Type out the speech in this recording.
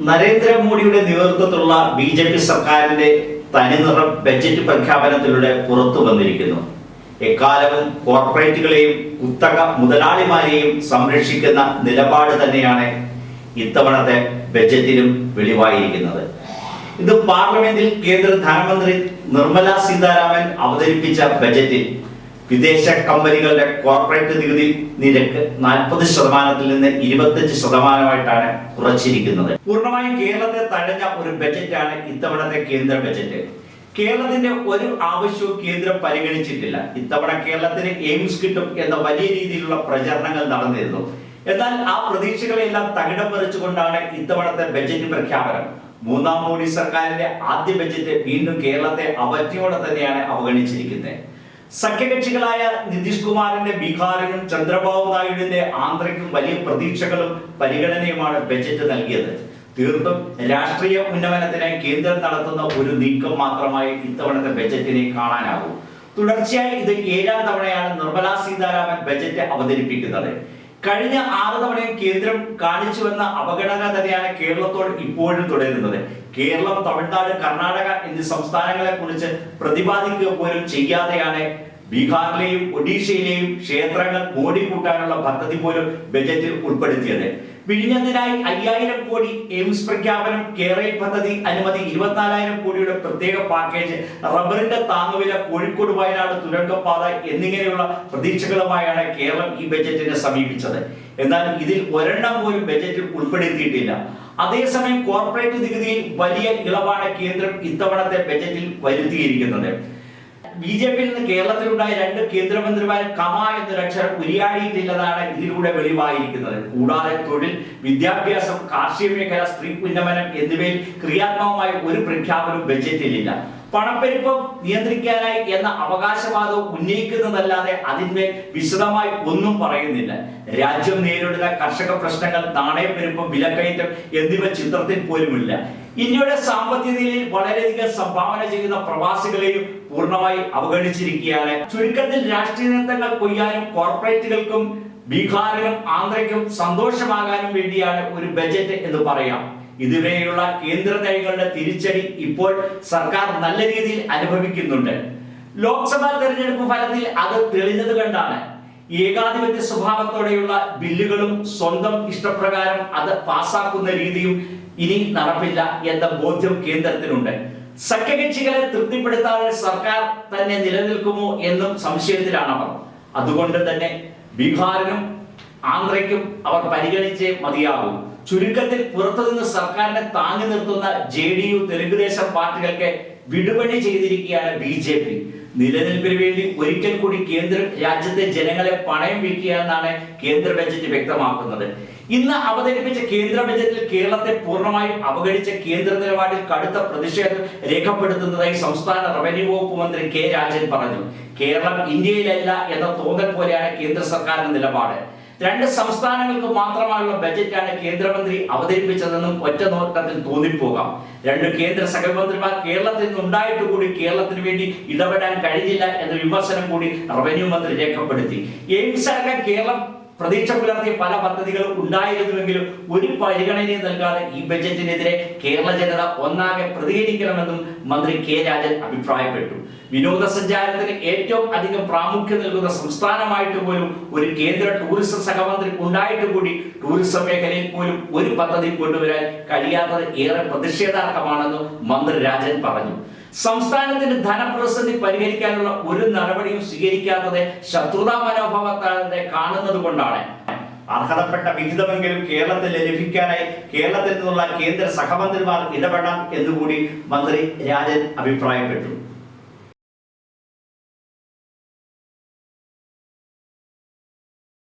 നരേന്ദ്രമോദിയുടെ നേതൃത്വത്തിലുള്ള B J P സർക്കാരിന്റെ തനിനിറം ബജറ്റ് പ്രഖ്യാപനത്തിലൂടെ പുറത്തു വന്നിരിക്കുന്നു. എക്കാലവും കോർപ്പറേറ്റുകളെയും കുത്തക മുതലാളിമാരെയും സംരക്ഷിക്കുന്ന നിലപാട് തന്നെയാണ് ഇത്തവണത്തെ ബജറ്റിലും വെളിവായിരിക്കുന്നത്. ഇത് പാർലമെന്റിൽ കേന്ദ്ര ധനമന്ത്രി നിർമ്മല സീതാരാമൻ അവതരിപ്പിച്ച ബജറ്റിൽ വിദേശ കമ്പനികളുടെ കോർപ്പറേറ്റ് നികുതി നിരക്ക് നാൽപ്പത് ശതമാനത്തിൽ നിന്ന് ഇരുപത്തഞ്ച് ശതമാനമായിട്ടാണ് കുറച്ചിരിക്കുന്നത്. പൂർണമായും കേരളത്തെ തഴഞ്ഞ ഒരു ബജറ്റാണ് ഇത്തവണത്തെ കേന്ദ്ര ബജറ്റ്. കേരളത്തിന്റെ ഒരു ആവശ്യവും കേന്ദ്രം പരിഗണിച്ചിട്ടില്ല. ഇത്തവണ കേരളത്തിന് എയിംസ് കിട്ടും എന്ന വലിയ രീതിയിലുള്ള പ്രചരണങ്ങൾ നടന്നിരുന്നു. എന്നാൽ ആ പ്രതീക്ഷകളെല്ലാം തകിടം പറിച്ചുകൊണ്ടാണ് ഇത്തവണത്തെ ബജറ്റ് പ്രഖ്യാപനം. മൂന്നാം മോഡി സർക്കാരിന്റെ ആദ്യ ബജറ്റ് വീണ്ടും കേരളത്തെ അവജ്ഞയോടെ തന്നെയാണ് അവഗണിച്ചിരിക്കുന്നത്. സഖ്യകക്ഷികളായ നിതീഷ് കുമാറിന്റെ ബീഹാറിനും ചന്ദ്രബാബു നായിഡുവിന്റെ ആന്ധ്രയ്ക്കും വലിയ പ്രതീക്ഷകളും പരിഗണനയുമാണ് ബജറ്റ് നൽകിയത്. തീർത്തും രാഷ്ട്രീയ ഉന്നമനത്തിന് കേന്ദ്രം നടത്തുന്ന ഒരു നീക്കം മാത്രമായി ഇത്തവണത്തെ ബജറ്റിനെ കാണാനാകൂ. തുടർച്ചയായി ഇത് ഏഴാം തവണയാണ് നിർമ്മലാ സീതാരാമൻ ബജറ്റ് അവതരിപ്പിക്കുന്നത്. കഴിഞ്ഞ ആറ് തവണയും കേന്ദ്രം കാണിച്ചു വന്ന അവഗണന തന്നെയാണ് കേരളത്തോട് ഇപ്പോഴും തുടരുന്നത്. കേരളം തമിഴ്നാട് കർണാടക എന്നീ സംസ്ഥാനങ്ങളെ കുറിച്ച് പ്രതിപാദിക്കുക പോലും ചെയ്യാതെയാണ് ബീഹാറിലെയും ഒഡീഷയിലെയും ക്ഷേത്രങ്ങൾ മോടി കൂട്ടാനുള്ള പദ്ധതി പോലും ബജറ്റിൽ ഉൾപ്പെടുത്തിയത്. വിഴിഞ്ഞത്തിനായി അയ്യായിരം കോടി എയിംസ് പ്രഖ്യാപനം കേരള പദ്ധതി അനുമതി ഇരുപത്തിനാലായിരം കോടിയുടെ പ്രത്യേക പാക്കേജ് റബ്ബറിന്റെ താങ്ങുവില കോഴിക്കോട് വയനാട് തുരങ്കപ്പാത എന്നിങ്ങനെയുള്ള പ്രതീക്ഷകളുമായാണ് കേരളം ഈ ബജറ്റിനെ സമീപിച്ചത്. എന്നാൽ ഇതിൽ ഒരെണ്ണം പോലും ബജറ്റിൽ ഉൾപ്പെടുത്തിയിട്ടില്ല. അതേസമയം കോർപ്പറേറ്റ് നികുതിയിൽ വലിയ ഇളവാണ് കേന്ദ്രം ഇത്തവണത്തെ ബജറ്റിൽ വരുത്തിയിരിക്കുന്നത്. ബി ജെ പിയിൽ നിന്ന് കേരളത്തിലുണ്ടായ രണ്ട് കേന്ദ്രമന്ത്രിമാർ കമ എന്നൊരക്ഷരം ഉരിയാടിയിട്ടില്ലതാണ് ഇതിലൂടെ വെളിവായിരിക്കുന്നത്. കൂടാതെ തൊഴിൽ വിദ്യാഭ്യാസം കാർഷിക മേഖല സ്ത്രീ ഉന്നമനം എന്നിവയിൽ ക്രിയാത്മകമായ ഒരു പ്രഖ്യാപനവും ബജറ്റിലില്ല. പണപ്പെരുപ്പം നിയന്ത്രിക്കാനായി എന്ന അവകാശവാദവും ഉന്നയിക്കുന്നതല്ലാതെ അതിന്മേൽ വിശദമായി ഒന്നും പറയുന്നില്ല. രാജ്യം നേരിടുന്ന കർഷക പ്രശ്നങ്ങൾ നാണയപ്പെരുപ്പം വിലക്കയറ്റം എന്നിവ ചിത്രത്തിൽ പോലുമില്ല. ഇന്ത്യയുടെ സാമ്പത്തിക നിലയിൽ വളരെയധികം സംഭാവന ചെയ്യുന്ന പ്രവാസികളെയും പൂർണമായി അവഗണിച്ചിരിക്കുകയാണ്. ചുരുക്കത്തിൽ രാഷ്ട്രീയ നേതാക്കൾ കൊയ്യാനും കോർപ്പറേറ്റുകൾക്കും ബീഹാറിനും ആന്ധ്രയ്ക്കും സന്തോഷമാകാനും വേണ്ടിയാണ് ഒരു ബജറ്റ് എന്ന് പറയാം. ഇതുവരെയുള്ള കേന്ദ്ര നയങ്ങളുടെ തിരിച്ചടി ഇപ്പോൾ സർക്കാർ നല്ല രീതിയിൽ അനുഭവിക്കുന്നുണ്ട്. ലോക്സഭാ തെരഞ്ഞെടുപ്പ് ഫലത്തിൽ അത് തെളിഞ്ഞത് കണ്ടാണ്. ഏകാധിപത്യ സ്വഭാവത്തോടെയുള്ള ബില്ലുകളും സ്വന്തം ഇഷ്ടപ്രകാരം അത് പാസാക്കുന്ന രീതിയും ഇനി നടപ്പില്ല എന്ന ബോധ്യം കേന്ദ്രത്തിനുണ്ട്. സഖ്യകക്ഷികളെ തൃപ്തിപ്പെടുത്താതെ സർക്കാർ തന്നെ നിലനിൽക്കുമോ എന്നും സംശയത്തിലാണ് അവർ. അതുകൊണ്ട് തന്നെ ബീഹാറിനും ആന്ധ്രയ്ക്കും അവർ പരിഗണിച്ചേ മതിയാകും. ചുരുക്കത്തിൽ പുറത്തുനിന്ന് സർക്കാരിനെ താങ്ങി നിർത്തുന്ന ജെ ഡി യു തെലുങ്കുദേശം പാർട്ടികൾക്ക് വിടുപണി ചെയ്തിരിക്കുകയാണ് ബി ജെ പി. നിലനിൽപ്പിന് വേണ്ടി ഒരിക്കൽ കൂടി കേന്ദ്രം രാജ്യത്തെ ജനങ്ങളെ പണയം വയ്ക്കുക എന്നാണ് കേന്ദ്ര ബജറ്റ് വ്യക്തമാക്കുന്നത്. ഇന്ന് അവതരിപ്പിച്ച കേന്ദ്ര ബജറ്റിൽ കേരളത്തെ പൂർണമായും അവഗണിച്ച കേന്ദ്ര നിലപാടിൽ കടുത്ത പ്രതിഷേധം രേഖപ്പെടുത്തുന്നതായി സംസ്ഥാന റവന്യൂ വകുപ്പ് മന്ത്രി കെ രാജൻ പറഞ്ഞു. കേരളം ഇന്ത്യയിലല്ല എന്ന തോന്നൽ പോലെയാണ് കേന്ദ്ര സർക്കാരിന്റെ നിലപാട്. രണ്ട് സംസ്ഥാനങ്ങൾക്ക് മാത്രമായുള്ള ബജറ്റാണ് കേന്ദ്രമന്ത്രി അവതരിപ്പിച്ചതെന്നും ഒറ്റ നോട്ടത്തിൽ തോന്നിപ്പോകാം. രണ്ട് കേന്ദ്ര സഹമന്ത്രിമാർ കേരളത്തിൽ നിന്നുണ്ടായിട്ട് കൂടി കേരളത്തിന് വേണ്ടി ഇടപെടാൻ കഴിഞ്ഞില്ല എന്ന വിമർശനം കൂടി റവന്യൂ മന്ത്രി രേഖപ്പെടുത്തി. എയിംസ് അടക്കം കേരളം പ്രതീക്ഷ പുലർത്തിയ പല പദ്ധതികളും ഉണ്ടായിരുന്നുവെങ്കിലും ഒരു പരിഗണനയും നൽകാതെ ഈ ബജറ്റിനെതിരെ കേരള ജനത ഒന്നാകെ പ്രതികരിക്കണമെന്നും മന്ത്രി കെ രാജൻ അഭിപ്രായപ്പെട്ടു. വിനോദസഞ്ചാരത്തിന് ഏറ്റവും അധികം പ്രാമുഖ്യം നൽകുന്ന സംസ്ഥാനമായിട്ട് പോലും ഒരു കേന്ദ്ര ടൂറിസം സഹമന്ത്രി ഉണ്ടായിട്ട് കൂടി ടൂറിസം മേഖലയിൽ പോലും ഒരു പദ്ധതി കൊണ്ടുവരാൻ കഴിയാത്തത് ഏറെ പ്രതിഷേധാർഹമാണെന്നും മന്ത്രി രാജൻ പറഞ്ഞു. സംസ്ഥാനത്തിന്റെ ധനപ്രതിസന്ധി പരിഹരിക്കാനുള്ള ഒരു നടപടിയും സ്വീകരിക്കാത്തത് ശത്രുതാ മനോഭാവത്താലെ കാണുന്നത് കൊണ്ടാണ്. അർഹതപ്പെട്ട വിഹിതമെങ്കിലും കേരളത്തിൽ ലഭിക്കാനായി കേരളത്തിൽ നിന്നുള്ള കേന്ദ്ര സഹമന്ത്രിമാർ ഇടപെടണം എന്നുകൂടി മന്ത്രി രാജൻ അഭിപ്രായപ്പെട്ടു.